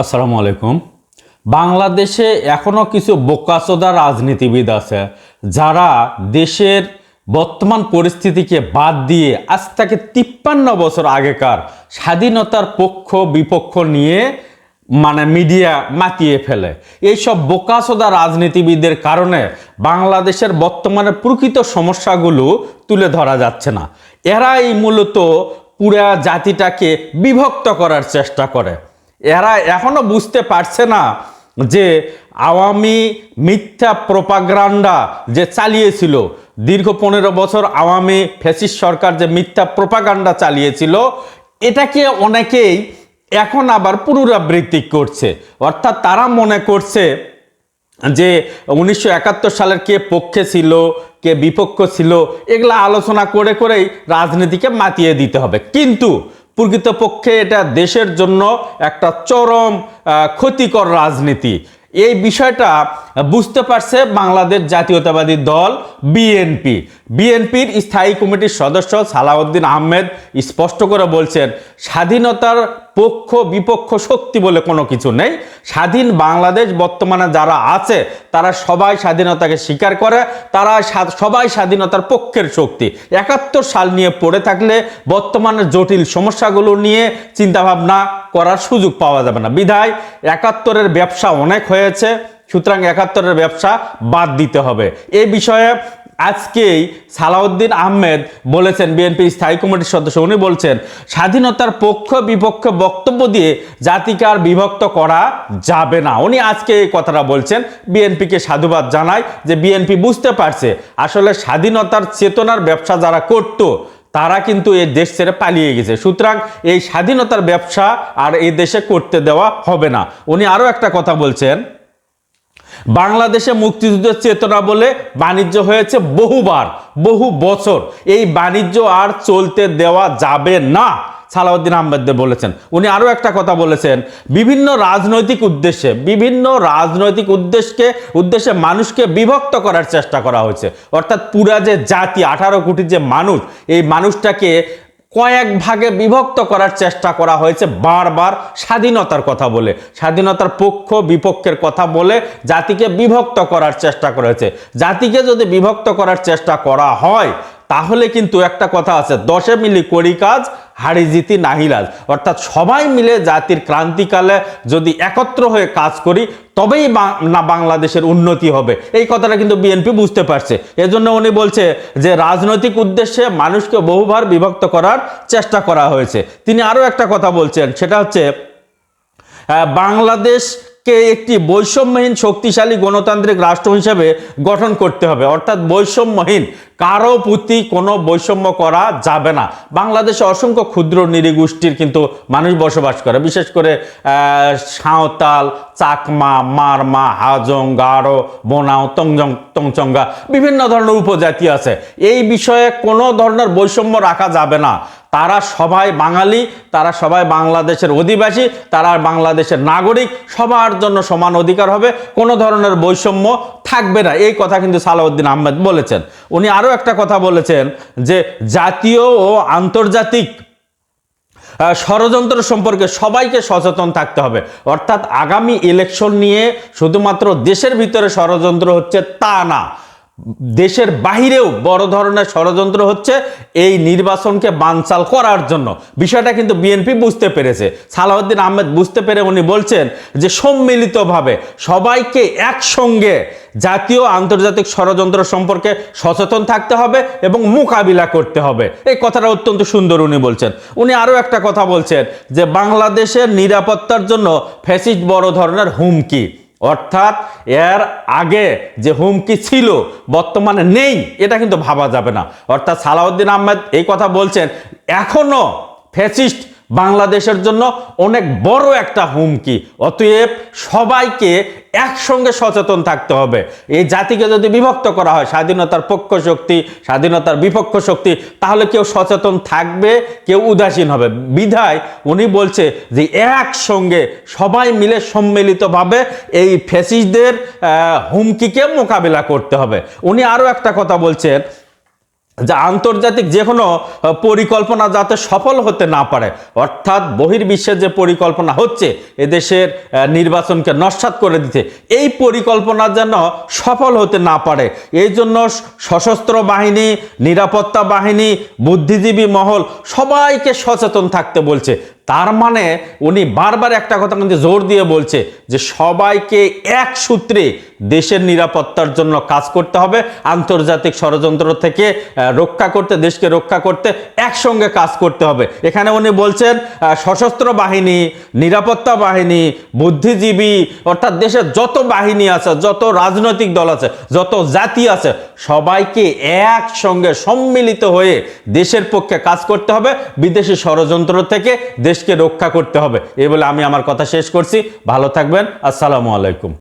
আসসালামু আলাইকুম। বাংলাদেশে এখনও কিছু বোকাচোদা রাজনীতিবিদ আছে যারা দেশের বর্তমান পরিস্থিতিকে বাদ দিয়ে আজ থেকে তিপ্পান্ন বছর আগেকার স্বাধীনতার পক্ষ বিপক্ষ নিয়ে মানে মিডিয়া মাতিয়ে ফেলে। এইসব বোকাচোদা রাজনীতিবিদের কারণে বাংলাদেশের বর্তমানে প্রকৃত সমস্যাগুলো তুলে ধরা যাচ্ছে না। এরাই মূলত পুরা জাতিটাকে বিভক্ত করার চেষ্টা করে। এরা এখনও বুঝতে পারছে না যে আওয়ামী মিথ্যা প্রোপাগ্রান্ডা যে চালিয়েছিল, দীর্ঘ পনেরো বছর আওয়ামী ফ্যাসিস্ট সরকার যে মিথ্যা প্রোপাগান্ডা চালিয়েছিল, এটাকে অনেকেই এখন আবার পুনরাবৃত্তি করছে। অর্থাৎ তারা মনে করছে যে উনিশশো একাত্তর সালের কে পক্ষে ছিল, কে বিপক্ষ ছিল, এগুলা আলোচনা করে করেই রাজনীতিকে মাতিয়ে দিতে হবে। কিন্তু প্রকৃতপক্ষে এটা দেশের জন্য একটা চরম ক্ষতিকর রাজনীতি। এই বিষয়টা বুঝতে পারছে বাংলাদেশ জাতীয়তাবাদী দল, বিএনপি। বিএনপির স্থায়ী কমিটির সদস্য সালাউদ্দিন আহমেদ স্পষ্ট করে বলছেন, স্বাধীনতার পক্ষ বিপক্ষ শক্তি বলে কোনো কিছু নেই। স্বাধীন বাংলাদেশ বর্তমানে যারা আছে, তারা সবাই স্বাধীনতাকে স্বীকার করে, তারা সবাই স্বাধীনতার পক্ষের শক্তি। একাত্তর সাল নিয়ে পড়ে থাকলে বর্তমানে জটিল সমস্যাগুলো নিয়ে চিন্তাভাবনা করার সুযোগ পাওয়া যাবে না। বিধায় একাত্তরের ব্যবসা অনেক হয়েছে, সুতরাং একাত্তরের ব্যবসা বাদ দিতে হবে। এ বিষয়ে আজকেই সালাউদ্দিন আহমেদ বলেছেন, বিএনপি স্থায়ী কমিটির সদস্য, উনি বলছেন, স্বাধীনতার পক্ষ বিপক্ষ বক্তব্য দিয়ে জাতিকে আর বিভক্ত করা যাবে না। উনি আজকে এই কথাটা বলছেন, বিএনপিকে সাধুবাদ জানায় যে বিএনপি বুঝতে পারছে, আসলে স্বাধীনতার চেতনার ব্যবসা যারা করতো, তারা কিন্তু এই দেশ ছেড়ে পালিয়ে গেছে। সুতরাং এই স্বাধীনতার ব্যবসা আর এই দেশে করতে দেওয়া হবে না। উনি আরও একটা কথা বলছেন বাংলাদেশে মুক্তিযুদ্ধের চেতনা বলে বাণিজ্য হয়েছে বহুবার, বহু বছর। এই বাণিজ্য আর চলতে দেওয়া যাবে না, সালাউদ্দিন আহমেদ বলেছেন। উনি আরও একটা কথা বলেছেন, বিভিন্ন রাজনৈতিক উদ্দেশ্যে, বিভিন্ন রাজনৈতিক উদ্দেশ্যকে, উদ্দেশ্যে মানুষকে বিভক্ত করার চেষ্টা করা হয়েছে। অর্থাৎ পুরা যে জাতি, আঠারো কোটি যে মানুষ, এই মানুষটাকে কয়েক ভাগে বিভক্ত করার চেষ্টা করা হয়েছে বারবার স্বাধীনতার কথা বলে, স্বাধীনতার পক্ষ বিপক্ষের কথা বলে জাতিকে বিভক্ত করার চেষ্টা করেছে। জাতিকে যদি বিভক্ত করার চেষ্টা করা হয় তাহলে কিন্তু একটা কথা আছে দশে মিলি করি কাজ হাড়ি জিতি নাহিলাজ অর্থাৎ সবাই মিলে জাতির ক্রান্তিকালে যদি একত্র হয়ে কাজ করি তবেই না বাংলাদেশের উন্নতি হবে। এই কথাটা কিন্তু বিএনপি বুঝতে পারছে। এজন্য উনি বলছে যে রাজনৈতিক উদ্দেশ্যে মানুষকে বহুবার বিভক্ত করার চেষ্টা করা হয়েছে। তিনি আরও একটা কথা বলছেন সেটা হচ্ছে আহ, বাংলাদেশকে একটি বৈষম্যহীন, শক্তিশালী গণতান্ত্রিক রাষ্ট্র হিসেবে গঠন করতে হবে। অর্থাৎ বৈষম্যহীন, কারও প্রতি কোনো বৈষম্য করা যাবে না। বাংলাদেশে অসংখ্য ক্ষুদ্র নৃগোষ্ঠীর কিন্তু মানুষ বসবাস করে। বিশেষ করে সাঁওতাল, চাকমা, মারমা, হাজং, গারো, বোনাও, তংজং, তংচঙ্গা বিভিন্ন ধরনের উপজাতি আছে। এই বিষয়ে কোনো ধরনের বৈষম্য রাখা যাবে না। তারা সবাই বাঙালি, তারা সবাই বাংলাদেশের অধিবাসী, তারা বাংলাদেশের নাগরিক, সবার জন্য সমান অধিকার হবে, কোনো ধরনের বৈষম্য থাকবে না। এই কথা কিন্তু সালাউদ্দিন আহমেদ বলেছেন। উনি আরও একটা কথা বলেছেন যে জাতীয় ও আন্তর্জাতিক ষড়যন্ত্র সম্পর্কে সবাইকে সচেতন থাকতে হবে। অর্থাৎ আগামী ইলেকশন নিয়ে শুধুমাত্র দেশের ভিতরে ষড়যন্ত্র হচ্ছে তা না। দেশের বাহিরেও বড় ধরনের ষড়যন্ত্র হচ্ছে এই নির্বাচনকে বানচাল করার জন্য। বিষয়টা কিন্তু বিএনপি বুঝতে পেরেছে। সালাউদ্দিন আহমেদ বুঝতে পেরে উনি বলছেন যে সম্মিলিতভাবে সবাইকে একসঙ্গে জাতীয় আন্তর্জাতিক ষড়যন্ত্র সম্পর্কে সচেতন থাকতে হবে এবং মোকাবিলা করতে হবে। এই কথাটা অত্যন্ত সুন্দর উনি বলছেন। উনি আরও একটা কথা বলছেন যে বাংলাদেশের নিরাপত্তার জন্য ফ্যাসিস্ট বড় ধরনের হুমকি। অর্থাৎ এর আগে যে হুমকি ছিল, বর্তমানে নেই, এটা কিন্তু ভাবা যাবে না। অর্থাৎ সালাউদ্দিন আহমেদ এই কথা বলছেন এখনও ফ্যাসিস্ট বাংলাদেশের জন্য অনেক বড় একটা হুমকি। অতএব সবাইকে একসঙ্গে সচেতন থাকতে হবে। এই জাতিকে যদি বিভক্ত করা হয় স্বাধীনতার পক্ষ শক্তি স্বাধীনতার বিপক্ষ শক্তি তাহলে কেউ সচেতন থাকবে কেউ উদাসীন হবে। বিধায় উনি বলছে যে একসঙ্গে সবাই মিলে সম্মিলিতভাবে এই ফ্যাসিস্টদের আহ, হুমকিকে মোকাবিলা করতে হবে। উনি আরও একটা কথা বলছেন যে আন্তর্জাতিক যে কোনো পরিকল্পনা যাতে সফল হতে না পারে, অর্থাৎ বহির্বিশ্বের যে পরিকল্পনা হচ্ছে, এদেশের দেশের নির্বাচনকে নস্বাত করে দিতে, এই পরিকল্পনা যেন সফল হতে না পারে। এই জন্য সশস্ত্র বাহিনী, নিরাপত্তা বাহিনী, বুদ্ধিজীবী মহল সবাইকে সচেতন থাকতে বলছে। তার মানে উনি বারবার একটা কথা কিন্তু জোর দিয়ে বলছে যে সবাইকে এক সূত্রে দেশের নিরাপত্তার জন্য কাজ করতে হবে, আন্তর্জাতিক ষড়যন্ত্র থেকে রক্ষা করতে, দেশকে রক্ষা করতে একসঙ্গে কাজ করতে হবে। এখানে উনি বলছেন সশস্ত্র বাহিনী, নিরাপত্তা বাহিনী, বুদ্ধিজীবী, অর্থাৎ দেশের যত বাহিনী আছে, যত রাজনৈতিক দল আছে, যত জাতি আছে, সবাইকে একসঙ্গে সম্মিলিত হয়ে দেশের পক্ষে কাজ করতে হবে, বিদেশি ষড়যন্ত্র থেকে দেশকে রক্ষা করতে হবে। এই বলে আমি আমার কথা শেষ করছি। ভালো থাকবেন। আসসালামু আলাইকুম।